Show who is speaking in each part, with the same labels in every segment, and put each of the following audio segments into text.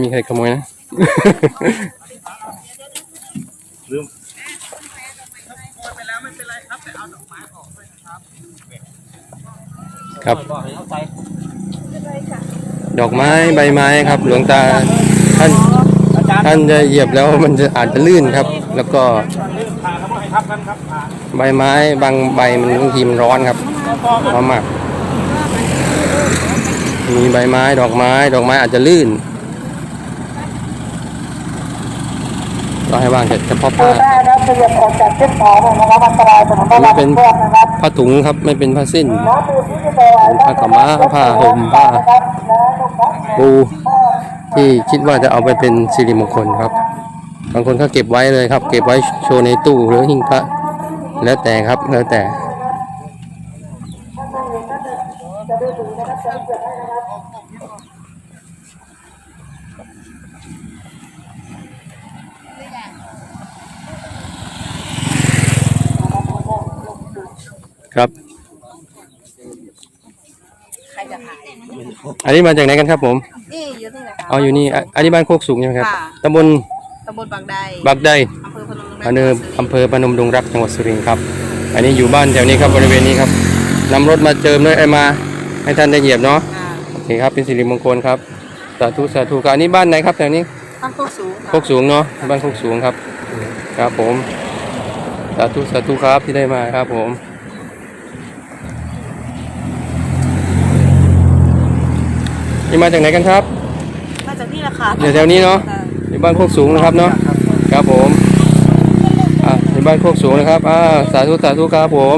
Speaker 1: ไม่มีใครขโมยนะ
Speaker 2: ลืม
Speaker 1: ครับ
Speaker 2: บอกให้เข้าใจ
Speaker 1: ดอกไม้ใบไม้ครับ หลวงตาท่าน
Speaker 2: อาจารย์
Speaker 1: ท่านจะเหยียบแล้วมันจะอาจจะลื่นครับ แล้วก็
Speaker 2: ลืมผ่าเขาบอกให้ทับกันครับผ่า
Speaker 1: ใบไม้บางใบมันบางทีมันร้อนครับร้อนมากมีใบไม้ดอกไม้ ดอกไม้อาจจะลื่น ก็ให้วางเฉพาะผ้า
Speaker 3: ได้ครับขยับออกจากเส้นทางนะครับอันตรายถนน
Speaker 1: อั
Speaker 3: ระ
Speaker 1: น
Speaker 3: ห
Speaker 1: นี้
Speaker 3: ว่าง
Speaker 1: เป็น
Speaker 3: เพื่อนะครับ
Speaker 1: ผ้าถุงครับไม่เป็นผ้าสิ้นผ้ากม้าผ้าห่มผ้าปูที่คิดว่าจะเอาไปเป็นสิริมงคลครับบางคนก็เก็บไว้เลยครับ เก็บไว้โชว์ในตู้หรือหิ้งพระแล้วแต่ครับแล้วแต่ ครับ
Speaker 4: ใครจะขาย
Speaker 1: อันนี้มาจากไหนกันครับผม
Speaker 4: นี่อยู่ที่ไหนคะ
Speaker 1: เอาอยู่นี่อะอันนี้บ้านโคกสูงใช่ไหมครับ
Speaker 4: ค่ะ
Speaker 1: ตำบล
Speaker 4: ตำบลบางได
Speaker 1: บักได
Speaker 4: อำเภอพนมรุ้ง
Speaker 1: อำเภออำเภอพนมดงรักจังหวัดสุรินทร์ครับ อันนี้อยู่บ้านแถวนี้ครับบริเวณนี้ครับนำรถมาเจิมด้วยไอ้มาให้ท่านได้เหยียบเนาะ
Speaker 4: ค่ะ
Speaker 1: โอเคครับเป็นสิริมงคลครับสาธุสาธุครับอันนี้บ้านไหนครับแถวนี้
Speaker 4: บ้านโคกสูง
Speaker 1: โคกสูงเนาะบ้านโคกสูงครับครับผมสาธุสาธุครับที่ได้มาครับผม นี่มาจากไหนกันครับ
Speaker 4: มาจากนี่แหละค่ะ
Speaker 1: เดี๋ยวแถวนี้เนาะ
Speaker 4: ค่ะ
Speaker 1: อยู่บ้านโคกสูงนะครับเนาะครับผมอะอยู่บ้านโคกสูงนะครับอ่าสาธุสาธุครับผม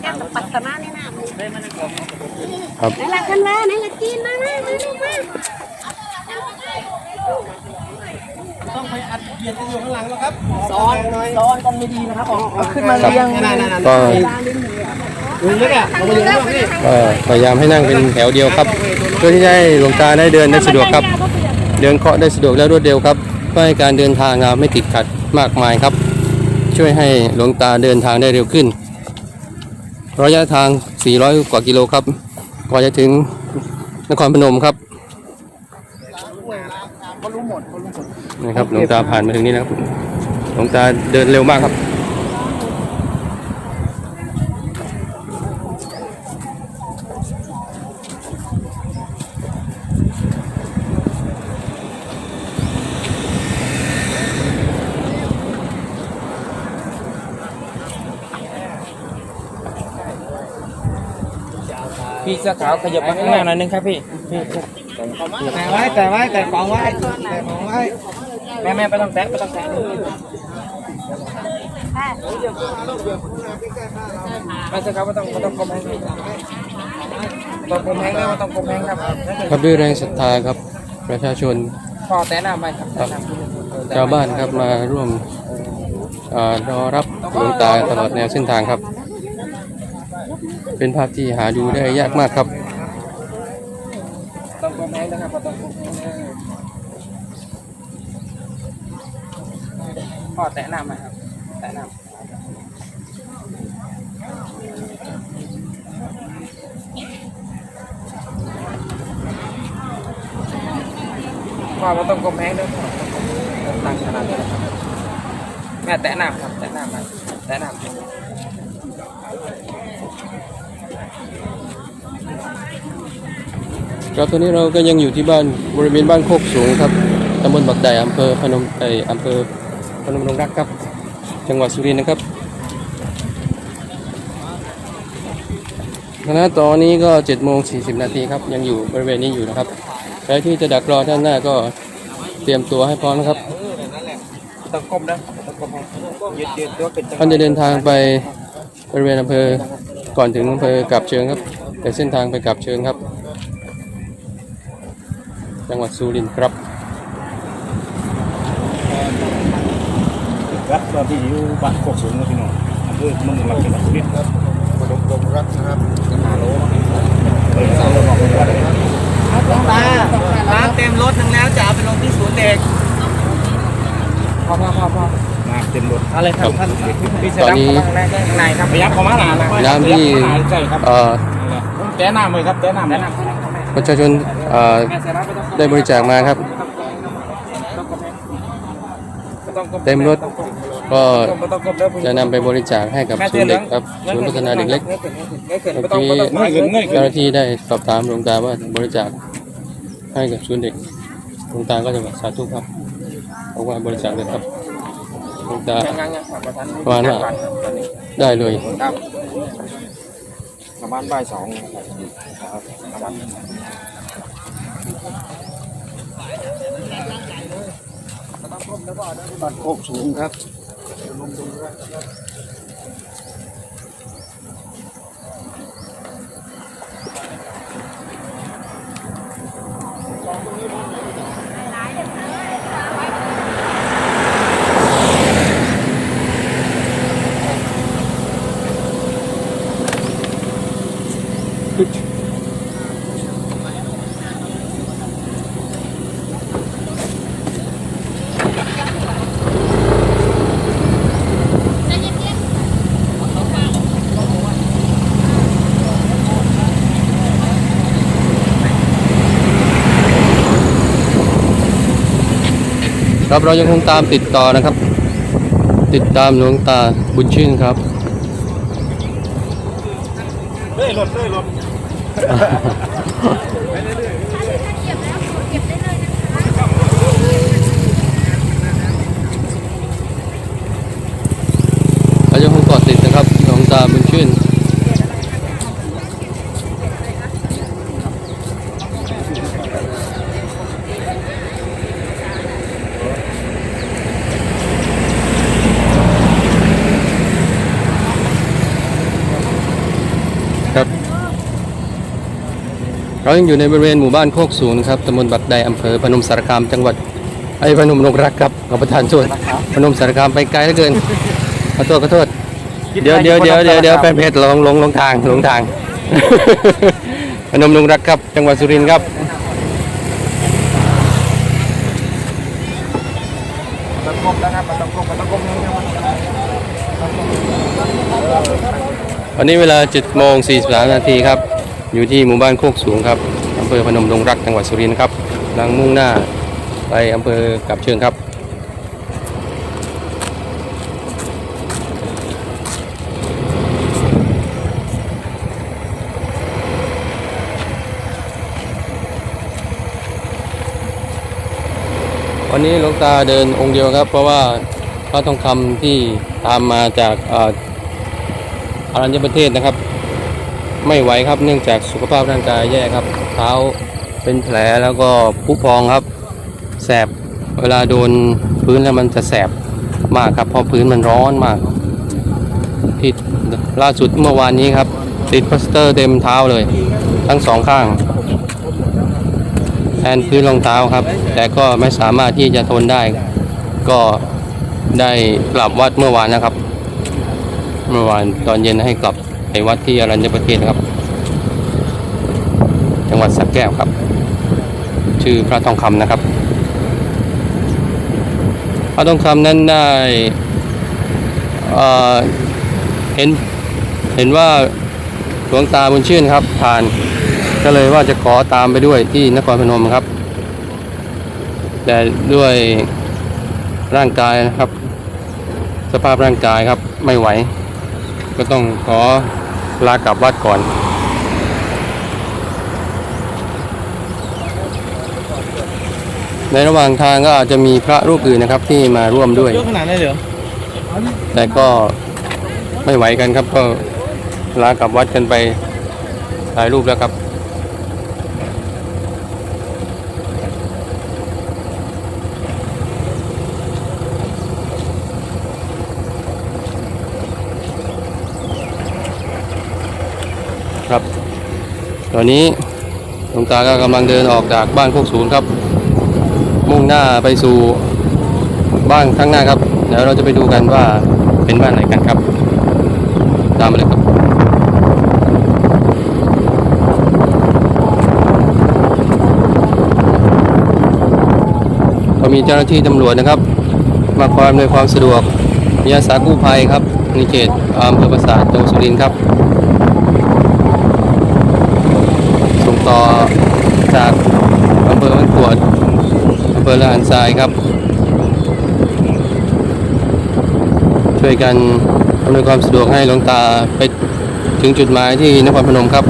Speaker 4: แก้มปัตตนานี่นะ
Speaker 1: ครับ
Speaker 4: ไหนละกันว่าไหนละกินมามามามา
Speaker 2: ต้องไปอัดเกียร์อยู่ข้างหลังแล้วครับ
Speaker 4: ซ้อนซ้อนกันไม่ดีนะครับผมเอาขึ้นมาเรียง
Speaker 1: ก็
Speaker 2: ลืมเลยอะเอาไปอยู่ข้างนอกนี่
Speaker 1: ก็พยายามให้นั่งเป็นแถวเดียวครับ เพื่อที่จะให้หลวงตาได้เดินได้สะดวกครับ เดินเคาะได้สะดวกและรวดเร็วครับเพื่อให้การเดินทางอะไม่ติดขัดมากมายครับ ช่วยให้หลวงตาเดินทางได้เร็วขึ้น ระยะทาง 400 กว่ากิโลครับกว่าจะถึงนครพนมครับนะครับหลวงตาผ่านมาถึงนี่นะครับหลวงตาเดินเร็วมากครับ
Speaker 2: พี่ เสื้อขาวขยับมาข้างหน้าหน่อยนึงครับพี่พี่แต่ไว้แต่ไว้แต่ของไว้แต่ของไว้แม่แม่ไม่ต้องแตะไม่ต้องแตะไม่ใช่ครับไม่ต้องไม่ต้องกลมแห้งต้องกลมแห้งแล้วต้องกลมแห้งครับ
Speaker 1: ครับด้วยแรงศรัทธาครับประชาชน
Speaker 2: พอแตะหน้าไปครับแตะหน้า
Speaker 1: ชาวบ้านครับมาร่วมอารอรับหลวงตาตลอดแนวเส้นทางครับ เป็นภาพที่หาดูได้ยากมากครับ
Speaker 2: ต้องกลมแห้งนะครับต้องกลมแห้งพอแตะหน้ามาครับแตะหน้าพ่อเราต้องกลมแห้งด้วยตั้งขนาดนี้แม่แตะน้ำครับแตะน้ำมาแตะน้ำ
Speaker 1: ครับตอนนี้เราก็ยังอยู่ที่บ้านบริเวณบ้านโคกสูงครับตำบลบักไดอำเภอพนมไออำเภอพนมดงรักครับ จังหวัดสุรินทร์นะครับคณะตอนนี้ก็7โมง40นาทีครับ ยังอยู่บริเวณนี้อยู่นะครับใครที่จะดักรอด้านหน้าก็เตรียมตัวให้พร้อมนะครับ
Speaker 2: ต้องก้มนะต้องก้มยืดยืดตัวเป็นจังหวะ
Speaker 1: ท่านจะเดินทางไปบริเวณอำเภอก่อนถึงอำเภอกับเชิงครับ แต่เส้นทางไปกับเชิงครับ จังหวัดสุรินทร์ครับ
Speaker 2: ครับตอนที่อยู่บ้านโคกสูงนะพี่น้องอำเภอเมืองรักจังหวัดสุรินทร์ครับพนมดงรักนะครับหาโลเปิดสาวบอกเลยว่าตาน้ำเต็มรถถึงแล้วจะเอาไปลงที่ศูนย์เด็กพอพอพอพอน้ำเต็มรถอะไรครับท่านพี่เสด็จเข้ามาข้างในครับพยับเข้ามาหนานะ
Speaker 1: น้ำที่
Speaker 2: ใช่ครับ
Speaker 1: เอ่อ
Speaker 2: แจ้น้ำเลยครับแจ้น้ำแจ้น้
Speaker 1: ประชาชนเอ่อ ได้บริจาคมาครับ เต็มรถก็จะนำไปบริจาคให้กับศูนย์เด็กครับศูนย์พัฒนาเด็กเล็กเมื่อกี้เจ้าหน้าที่ได้สอบถามหลวงตาว่าบริจาคให้กับศูนย์เด็กหลวงตาก็จะบอกสาธุครับบอกว่าบริจาคเลยครับหลวงตาว่าน่าได้เลย
Speaker 2: ครับประมาณบ่ายสองครับประมาณ
Speaker 5: บัตรโคกสูงครับ
Speaker 1: ครับเรายังคงตามติดต่อนะครับ ติดตามหลวงตาบุญชื่นครับ
Speaker 2: เฮ้ยรถเฮ้ยรถ
Speaker 1: เรายังคงเกาะติดนะครับหลวงตาบุญชื่น ครับ เรายังอยู่ในบริเวณหมู่บ้านโคกสูงครับตำบลบักใดอำเภอพนมสารคามจังหวัดไอ้พนมนกรักครับขอประทานโทษพนมสารคามไปไกลเหลือเกินขอโทษขอโทษเดี๋ยวเดี๋ยวเดี๋ยวเดี๋ยวเดี๋ยวแฟนเพจลงลงลงทางลงทางพนมนงรักครับ จังหวัดสุรินทร์ครับ
Speaker 2: ตะกบนะครับตะกบตะกบนี่นะครับ
Speaker 1: วันนี้เวลา7โมง43นาทีครับ อยู่ที่หมู่บ้านโคกสูงครับอำเภอพนมดงรักจังหวัดสุรินทร์ครับกำลังมุ่งหน้าไปอำเภอกับเชิงครับวันนี้หลวงตาเดินองค์เดียวครับ เพราะว่าพระทองคำที่ตามมาจากอ่ออรัญญประเทศนะครับ ไม่ไหวครับ เนื่องจากสุขภาพร่างกายแย่ครับ เท้าเป็นแผลแล้วก็พุพองครับ แสบเวลาโดนพื้นแล้วมันจะแสบมากครับเพราะพื้นมันร้อนมากที่ล่าสุดเมื่อวานนี้ครับ ติดพลาสเตอร์เต็มเท้าเลย ทั้งสองข้างแทนพื้นรองเท้าครับ แต่ก็ไม่สามารถที่จะทนได้ ก็ได้กลับวัดเมื่อวานนะครับ เมื่อวานตอนเย็นให้กลับ ไปวัดที่อรัญญประเทศนะครับ จังหวัดสระแก้วครับ ชื่อพระทองคำนะครับ พระทองคำนั้นได้เอ่อเห็นเห็นว่าหลวงตาบุญชื่นครับ ผ่านก็เลยว่าจะขอตามไปด้วยที่นครพนมครับ แต่ด้วยร่างกายนะครับ สภาพร่างกายครับไม่ไหว ก็ต้องขอ ลากลับวัดก่อน ในระหว่างทางก็อาจจะมีพระรูปอื่นนะครับที่มาร่วมด้วย
Speaker 2: เยอะขนาดนั้นเลยเหรอ
Speaker 1: แต่ก็ไม่ไหวกันครับก็ลากลับวัดกันไปหลายรูปแล้วครับครับ ตอนนี้หลวงตาก็กำลังเดินออกจากบ้านโคกศูนย์ครับ มุ่งหน้าไปสู่บ้านข้างหน้าครับเดี๋ยวเราจะไปดูกันว่าเป็นบ้านไหนกันครับ ตามมาเลยครับก็มีเจ้าหน้าที่ตำรวจนะครับ มาคอยอำนวยความสะดวกมีอาสากู้ภัยครับในเขตอำเภอปราสาทจังหวัดสุรินทร์ครับ ต่อจากอำเภอมันกวดอำเภอละหันทรายครับ ช่วยกันอำนวยความสะดวกให้หลวงตาไปถึงจุดหมายที่นครพนมครับ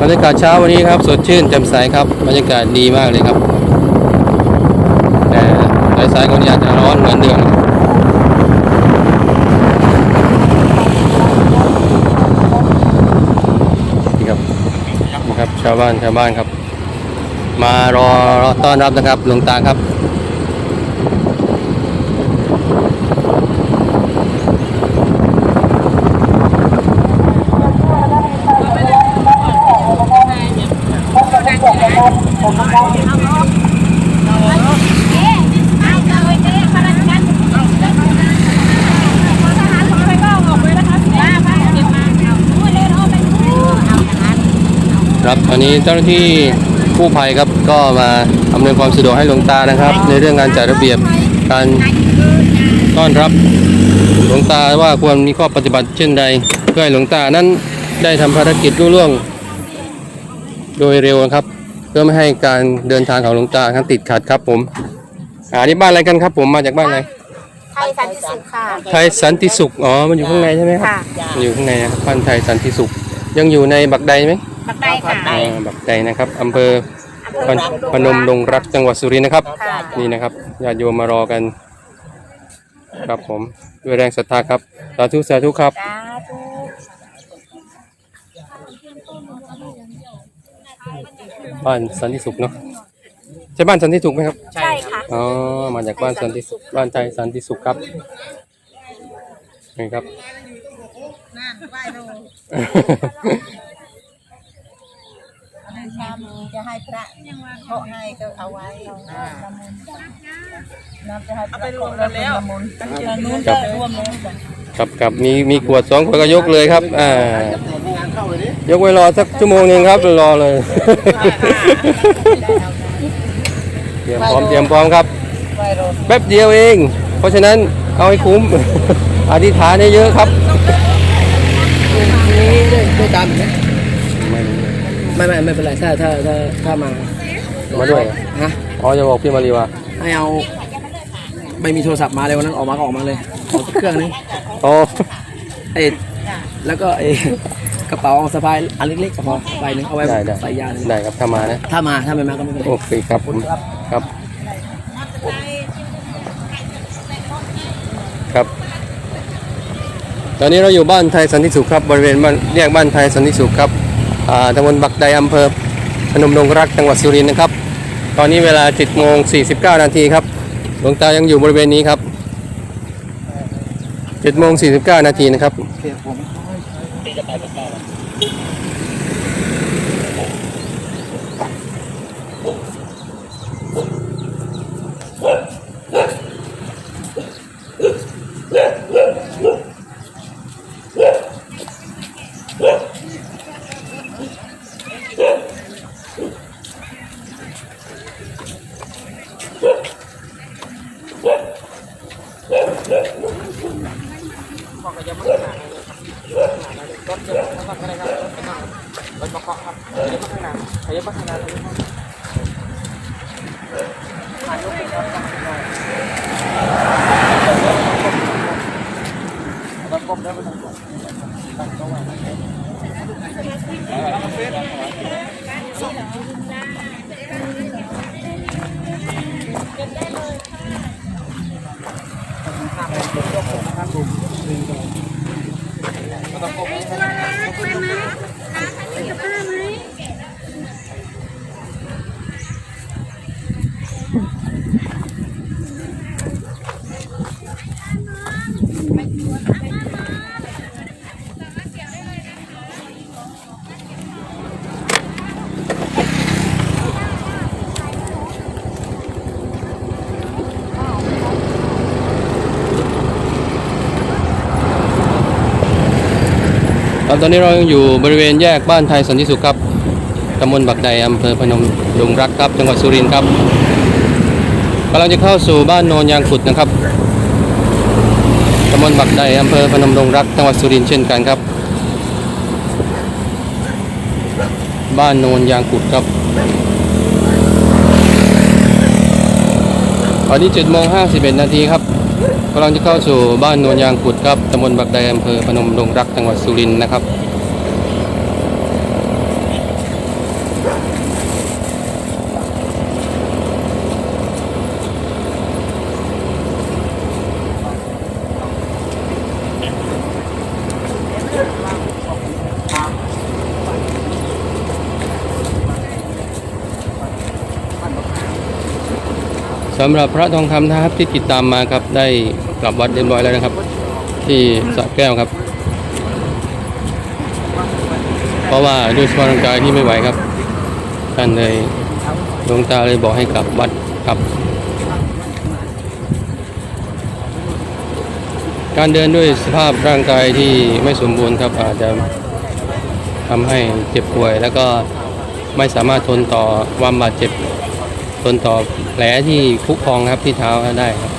Speaker 1: บรรยากาศเช้าวันนี้ครับ สดชื่นแจ่มใสครับ บรรยากาศดีมากเลยครับ สายคนอยาจจะร้อนเหมือนเดิมนี่ครับนี่ครับชาวบ้านชาวบ้านครับ มารอรอต้อนรับนะครับหลวงตาครับ ครับวันนี้เจ้าหน้าที่กู้ภัยครับก็มาอำนวยความสะดวกให้หลวงตานะครับ ในเรื่องการจัดระเบียบการต้อนรับหลวงตาว่าควรมีข้อปฏิบัติเช่นใด เพื่อให้หลวงตานั้นได้ทำภารกิจรุ่ร่วง โดยเร็วนะครับ เพื่อไม่ให้การเดินทางของหลวงตานั้นติดขัดครับผมอ่านี่บ้านอะไรกันครับ ผมมาจากบ้านอะไร
Speaker 4: ไทยสันติสุขค่ะ
Speaker 1: ไทยสันติสุขอ๋อมันอยู่ข้างในใช่ไหมครับ
Speaker 4: ค่ะ
Speaker 1: มันอยู่ข้างในนะครับบ้านไทยสันติสุข ยังอยู่ในบักใดไหม
Speaker 4: ปักได้ค่ะ
Speaker 1: อ่าบักใดนะครับอำเภอพนพนมดงรักจังหวัดสุรินทร์นะครับนี่นะครับญาติโยมมารอกัน ครับผมด้วยแรงศรัทธาครับสาธุสาธุครับ
Speaker 4: สาธุ
Speaker 1: บ้านสันติสุขเนาะใช่บ้านสันติสุขไหมครับ
Speaker 4: ใช่ค่ะ
Speaker 1: อ๋อมาจากบ้านสันติสุขบ้านไทยสันติสุขครับนี่ครับ
Speaker 4: ชามีจะให้พระเคาะให้ก็เอาไว้น้ำจะให้เอาไปรวมกันแล้วนู้นจะรวมแล้ว
Speaker 1: ครับครับมีมีขวดสองขวดก็ยกเลยครับอ่ายกไว้รอสักชั่วโมงหนึ่งครับรอเลยเตรียมพร้อมเตรียมพร้อมครับแป๊บเดียวเอง เพราะฉะนั้นเอาให้คุ้มอธิษฐานเยอะครับ
Speaker 2: นี้ด้วยด้วยกันไหม
Speaker 1: ไม่รู้
Speaker 2: ไม่ไม่ไม่เป็นไรถ้าถ้าถ้าถ้ามา
Speaker 1: มาด้วย
Speaker 2: ฮะ
Speaker 1: อ๋อจะบอกพี่มารีว่า
Speaker 2: ให้เอาไม่มีโทรศัพท์มาเลยวันนั้นออกมาก็ออกมาเลยขอสักเครื่องนึง
Speaker 1: อ๋อ
Speaker 2: เอ้แล้วก็เอ้กระเป๋าสะพายอันเล็กๆก็พอใบหนึงเอาไว้
Speaker 1: ได้ได้
Speaker 2: ใส่ยาเลย
Speaker 1: ได้ครับถ้ามานะ
Speaker 2: ถ้ามาถ้าไม่มาก็ไม่เป็นไร
Speaker 1: โอเคครับผมครับ ครับ ตอนนี้เราอยู่บ้านไทยสันติสุขครับบริเวณบ้านแยกบ้านไทยสันติสุขครับอ่า ตำบลบักไดอำเภอพนมดงรักจังหวัดสุรินทร์นะครับ ตอนนี้เวลา7โมง49 นาทีครับหลวงตายังอยู่บริเวณนี้ครับ7โมง49 นาทีนะครับ ครับตอ Thanks, Mama. Bye, Mama. ตอนนี้เรายังอยู่บริเวณแยกบ้านไทยสันติสุขครับตำบลบักใดอำเภอพนมดงรักครับจังหวัดสุรินทร์ครับกำลังจะเข้าสู่บ้านโนนยางขุดนะครับตำบลบักใดอำเภอพนมดงรักจังหวัดสุรินทร์เช่นกันครับ บ้านโนนยางขุดครับตอนนี้7โมง51นาทีครับ กำลังจะเข้าสู่บ้านโนนยางขุดครับตำบลบักไดอำเภอพนมดงรักจังหวัดสุรินทร์นะครับ สำหรับพระทองคำนะครับที่ติดตามมาครับได้กลับวัดเรียบร้อยแล้วนะครับ ที่สระแก้วครับ เพราะว่าด้วยสภาพร่างกายที่ไม่ไหวครับท่านเลยหลวงตาเลยบอกให้กลับวัดครับ การเดินด้วยสภาพร่างกายที่ไม่สมบูรณ์ครับอาจจะทำให้เจ็บป่วย แล้วก็ไม่สามารถทนต่อความบาดเจ็บ ทนต่อแผลที่คุกพองครับที่เท้าได้ครับ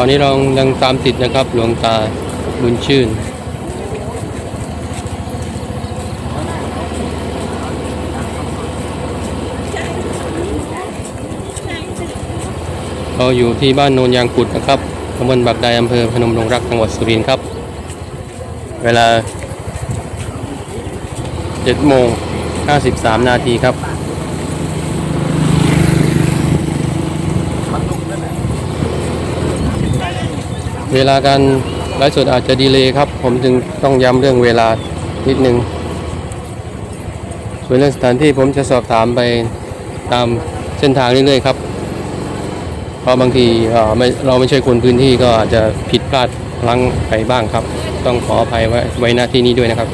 Speaker 1: ตอนนี้เรายังตามติดนะครับหลวงตาบุญชื่น เราอยู่ที่บ้านโนนยางกุดนะครับตำบลบักไดอำเภอพนมดงรักจังหวัดสุรินทร์ครับ เวลา7โมง53 นาทีครับเวลาการไลฟ์สดอาจจะดีเลย์ครับ ผมจึงต้องย้ำเรื่องเวลานิดนึง ส่วนเรื่องสถานที่ผมจะสอบถามไปตามเส้นทางเรื่อยๆครับ ราะบางทีเอ่อไม่เราไม่ใช่คนพื้นที่ก็อาจจะผิดพลาดพลั้งไปบ้างครับ ต้องขออภัยไว้ไว้หน้าที่นี้ด้วยนะครับ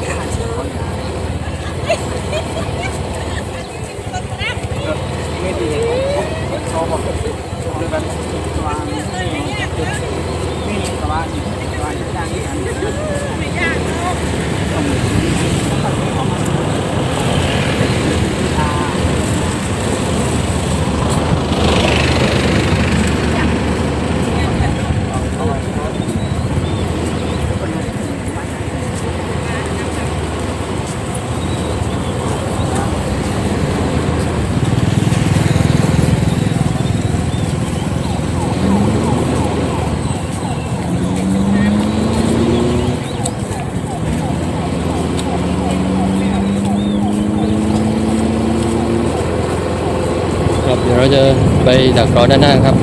Speaker 1: ไปดักรอด้านหน้าครับ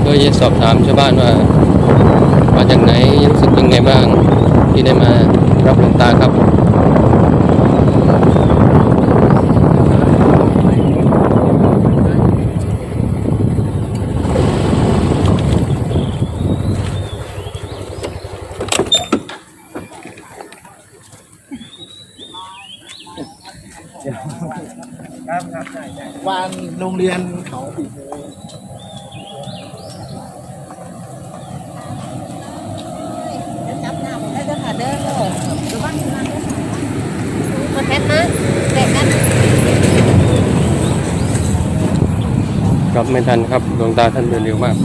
Speaker 1: เพื่อจะสอบถามชาวบ้านว่ามาจากไหนรู้สึกยังไงบ้างที่ได้มารับหลวงตาครับ
Speaker 2: วันโรงเรียนเขาปีโพ
Speaker 4: จับหน้าผมได้เด้อค่ะเด้อระวังระวังมาแทนนะแตะกัน
Speaker 1: ทันครับดวงตาท่านเดินเร็วมาก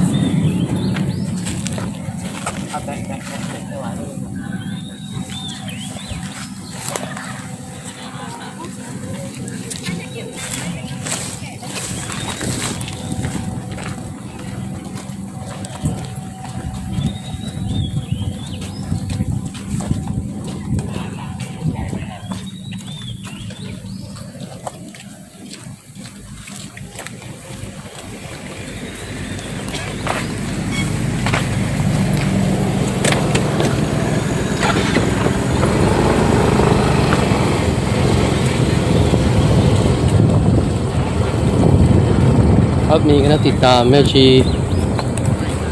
Speaker 1: มีคณะติดตามแม่ชี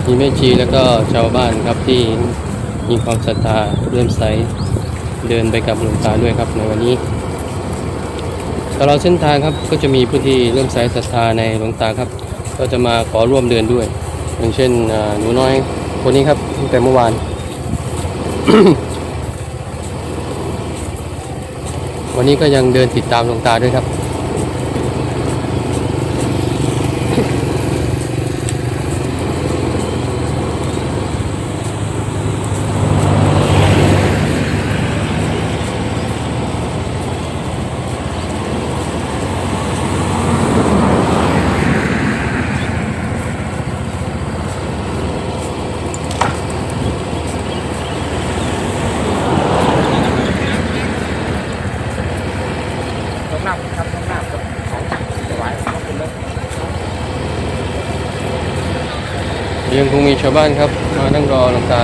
Speaker 1: มีแม่ชีแล้วก็ชาวบ้านครับที่มีความศรัทธาเริ่มใสเดินไปกับหลวงตาด้วยครับในวันนี้ตลอดเส้นทางครับก็จะมีผู้ที่เริ่อมสศรัทธาในหลวงตาครับ ก็จะมาขอร่วมเดินด้วย อย่างเช่นหนูน้อยคนนี้ครับตั้งแต่เมื่อวานวันนี้ก็ยังเดินติดตามหลวงตาด้วยครับ
Speaker 2: ต้องนับครับต้องนับครับถวายขอบคุณเลย
Speaker 1: ยังคงมีชาวบ้านครับ มานั่งรอหลวงตา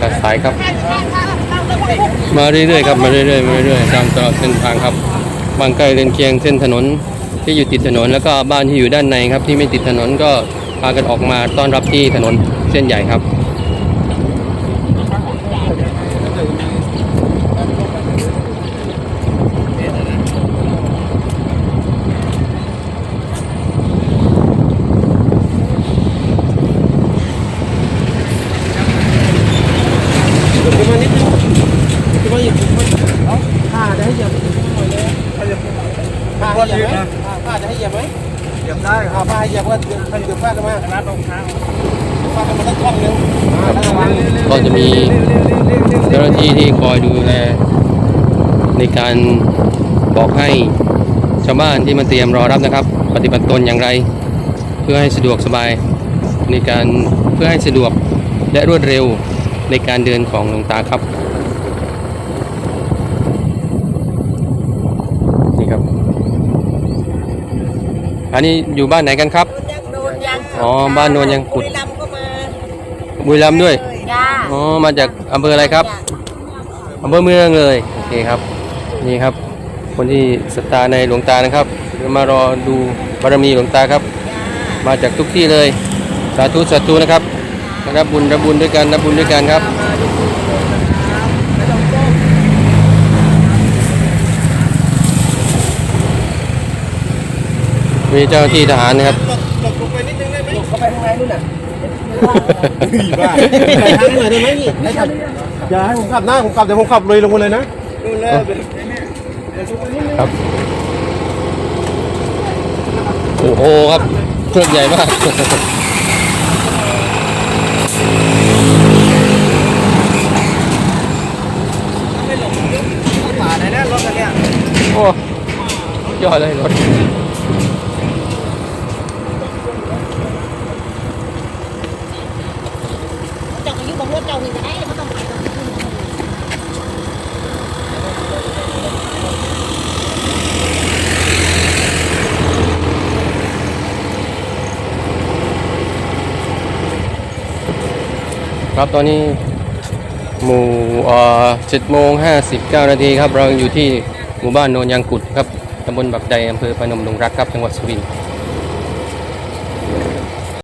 Speaker 1: ตัดสายครับ มาเรื่อยๆครับมาเรื่อยๆมาเรื่อยๆตามตลอดเส้นทางครับบางใกล้เรือนเคียงเส้นถนนที่อยู่ติดถนนแล้วก็บ้านที่อยู่ด้านในครับที่ไม่ติดถนนก็พากันออกมาต้อนรับที่ถนนเส้นใหญ่ครับ
Speaker 2: ขึ้นมานิดนึงขึ้นมาอีกเอาผ้าจะให้เหยียบ ผ้าให้เหยียบไหมผ้าจะให้เหยียบไหมเหยียบได้ครับผ้าให้เหยียบว่าให้เหยียบผ้ากันมาคณะตรงข้างผ้ากันมาสักช่องนึง
Speaker 1: ก็จะมีเจ้าหน้าที่ที่คอยดูแลในการบอกให้ชาวบ้านที่มาเตรียมรอรับนะครับ ปฏิบัติตนอย่างไร เพื่อให้สะดวกสบาย ในการเพื่อให้สะดวกและรวดเร็วในการเดินของหลวงตาครับนี่ครับ อันนี้อยู่บ้านไหนกันครับ
Speaker 4: โดนยัง
Speaker 1: อ๋อบ้านโนนยังกุด
Speaker 4: บุรีรัมย์ก็มา
Speaker 1: บุรีรัมย์ด้วย
Speaker 4: จ้า
Speaker 1: อ๋อ มาจากอำเภออะไรครับ อำเภอเมืองเลย โอเคครับ นี่ครับ คนที่ศรัทธาในหลวงตานะครับเดี๋ยวมารอดูบารมีหลวงตาครับ มาจากทุกที่เลย สาธุสาธุนะครับรับบุญรับบุญด้วยกันรับบุญด้วยกันครับ มีเจ้าหน้าที่ทหารนะครับ
Speaker 2: หลบลงไปนิดนึงได้ไหมหลบเข้าไปข้างในนู่นน่ะบ้าไปทางหน่อยได้ไหมนี่อย่าให้ผมขับหน้าผมขับเดี๋ยวผมขับเลยลงมาเลยนะนู่นเลย
Speaker 1: ครับ โอ้โหครับเครื่องใหญ่มาก
Speaker 2: ป่าไหนนะรถคันเนี้ย
Speaker 1: โอ้ยอดเลยรถ
Speaker 4: เจ้าก็อยู่บนรถเจ้าวิ่งไปได้ไม่ต้องไปตรงนี้
Speaker 1: ครับตอนนี้หมู่เจ็ดโมงห้าสิบเก้านาทีครับ เราอยู่ที่หมู่บ้านโนนยางกุดครับตำบลบักใดอำเภอพนมดงรักครับ จังหวัดสุรินทร์